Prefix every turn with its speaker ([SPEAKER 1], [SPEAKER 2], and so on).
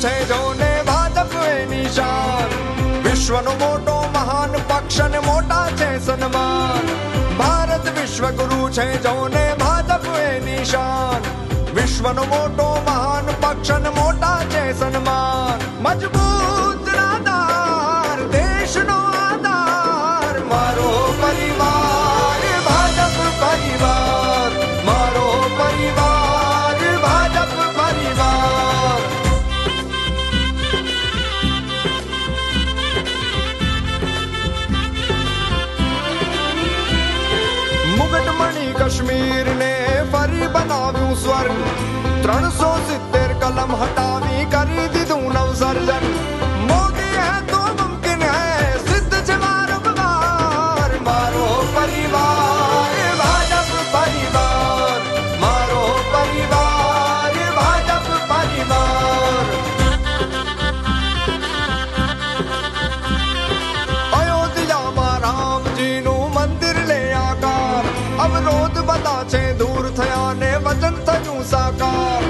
[SPEAKER 1] છે જોને ભાજપ એની શાન વિશ્વનો મોટો મહાન પક્ષ ને મોટા છે સન્માન. ભારત વિશ્વગુરુ છે જોને ભાજપ એની શાન વિશ્વનો મોટો મહાન પક્ષ ને મોટા છે સન્માન. મજબૂત મુગટમણી કાશ્મીરને ફરી બનાવ્યું સ્વર્ગ ત્રણસો સિત્તેર કલમ હટાવી અવરોધ બધા છે દૂર થયા ને વચન થયું સાકાર.